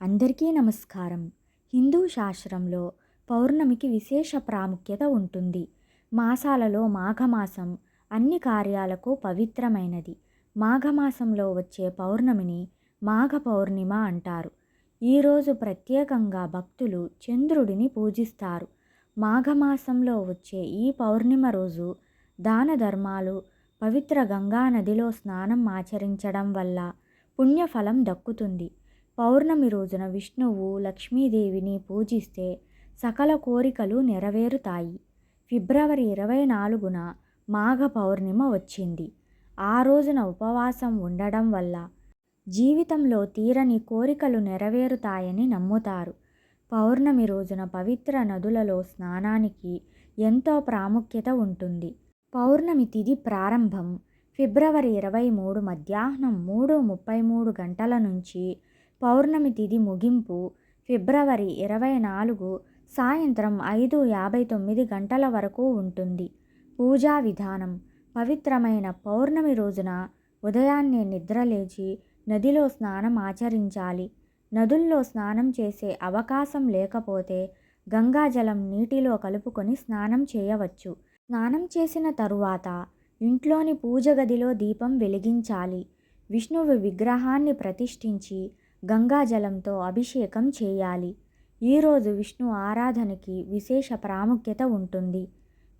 అందరికీ నమస్కారం. హిందూ శాస్త్రంలో పౌర్ణమికి విశేష ప్రాముఖ్యత ఉంటుంది. మాసాలలో మాఘమాసం అన్ని కార్యాలకు పవిత్రమైనది. మాఘమాసంలో వచ్చే పౌర్ణమిని మాఘ పౌర్ణిమ అంటారు. ఈరోజు ప్రత్యేకంగా భక్తులు చంద్రుడిని పూజిస్తారు. మాఘమాసంలో వచ్చే ఈ పౌర్ణిమ రోజు దాన ధర్మాలు పవిత్ర గంగా నదిలో స్నానం ఆచరించడం వల్ల పుణ్యఫలం దక్కుతుంది. పౌర్ణమి రోజున విష్ణువు లక్ష్మీదేవిని పూజిస్తే సకల కోరికలు నెరవేరుతాయి. ఫిబ్రవరి ఇరవై నాలుగున మాఘ పౌర్ణిమ వచ్చింది. ఆ రోజున ఉపవాసం ఉండడం వల్ల జీవితంలో తీరని కోరికలు నెరవేరుతాయని నమ్ముతారు. పౌర్ణమి రోజున పవిత్ర నదులలో స్నానానికి ఎంతో ప్రాముఖ్యత ఉంటుంది. పౌర్ణమి తిథి ప్రారంభం ఫిబ్రవరి ఇరవై మూడు మధ్యాహ్నం మూడు ముప్పై మూడు గంటల నుంచి పౌర్ణమి తిథి ముగింపు ఫిబ్రవరి ఇరవై నాలుగు సాయంత్రం ఐదు యాభై తొమ్మిది గంటల వరకు ఉంటుంది. పూజా విధానం. పవిత్రమైన పౌర్ణమి రోజున ఉదయాన్నే నిద్రలేచి నదిలో స్నానం ఆచరించాలి. నదుల్లో స్నానం చేసే అవకాశం లేకపోతే గంగాజలం నీటిలో కలుపుకొని స్నానం చేయవచ్చు. స్నానం చేసిన తరువాత ఇంట్లోని పూజ గదిలో దీపం వెలిగించాలి. విష్ణువు విగ్రహాన్ని ప్రతిష్ఠించి గంగాజలంతో అభిషేకం చేయాలి. ఈరోజు విష్ణు ఆరాధనకి విశేష ప్రాముఖ్యత ఉంటుంది.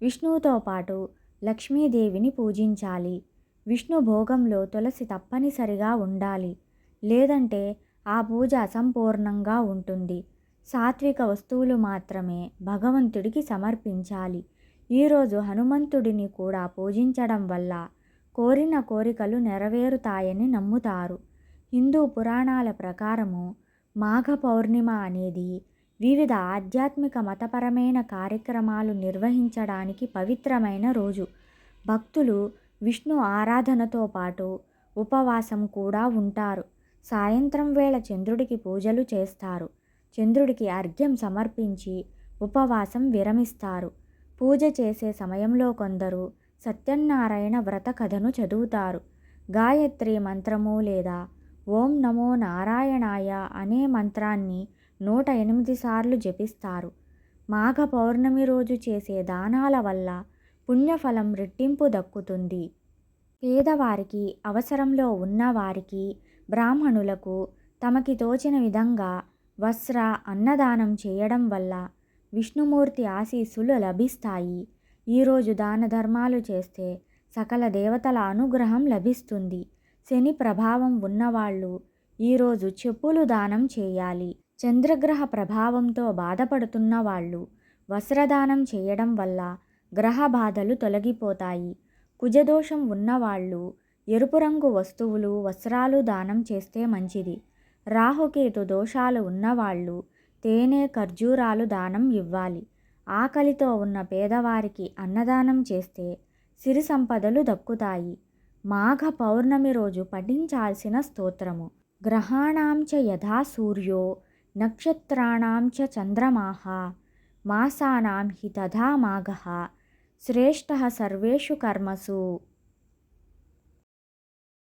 విష్ణువుతో పాటు లక్ష్మీదేవిని పూజించాలి. విష్ణు భోగంలో తులసి తప్పనిసరిగా ఉండాలి. లేదంటే ఆ పూజ అసంపూర్ణంగా ఉంటుంది. సాత్విక వస్తువులు మాత్రమే భగవంతుడికి సమర్పించాలి. ఈరోజు హనుమంతుడిని కూడా పూజించడం వల్ల కోరిన కోరికలు నెరవేరుతాయని నమ్ముతారు. హిందూ పురాణాల ప్రకారము మాఘ పౌర్ణిమ అనేది వివిధ ఆధ్యాత్మిక మతపరమైన కార్యక్రమాలు నిర్వహించడానికి పవిత్రమైన రోజు. భక్తులు విష్ణు ఆరాధనతో పాటు ఉపవాసం కూడా ఉంటారు. సాయంత్రం వేళ చంద్రుడికి పూజలు చేస్తారు. చంద్రుడికి అర్ఘ్యం సమర్పించి ఉపవాసం విరమిస్తారు. పూజ చేసే సమయంలో కొందరు సత్యనారాయణ వ్రత కథను చదువుతారు. గాయత్రి మంత్రము లేదా ఓం నమో నారాయణాయ అనే మంత్రాన్ని నూట ఎనిమిది సార్లు జపిస్తారు. మాఘ పౌర్ణమి రోజు చేసే దానాల వల్ల పుణ్యఫలం రెట్టింపు దక్కుతుంది. పేదవారికి అవసరంలో ఉన్నవారికి బ్రాహ్మణులకు తమకి తోచిన విధంగా వస్త్ర అన్నదానం చేయడం వల్ల విష్ణుమూర్తి ఆశీస్సులు లభిస్తాయి. ఈరోజు దాన ధర్మాలు చేస్తే సకల దేవతల అనుగ్రహం లభిస్తుంది. శని ప్రభావం ఉన్నవాళ్ళు ఈరోజు చెప్పులు దానం చేయాలి. చంద్రగ్రహ ప్రభావంతో బాధపడుతున్న వాళ్ళు వస్త్రదానం చేయడం వల్ల గ్రహ బాధలు తొలగిపోతాయి. కుజదోషం ఉన్నవాళ్ళు ఎరుపు రంగు వస్తువులు వస్త్రాలు దానం చేస్తే మంచిది. రాహుకేతు దోషాలు ఉన్నవాళ్ళు తేనె ఖర్జూరాలు దానం ఇవ్వాలి. ఆకలితో ఉన్న పేదవారికి అన్నదానం చేస్తే సిరి సంపదలు దక్కుతాయి. మాఘ పౌర్ణమి రోజు పఠించాల్సిన స్తోత్రము. గ్రహాణాంచ యథా సూర్యో నక్షత్రాణాంచ చంద్రమాహ మాసానాం హి తథా మాఘ. శ్రేష్ట సర్వేషు కర్మసు.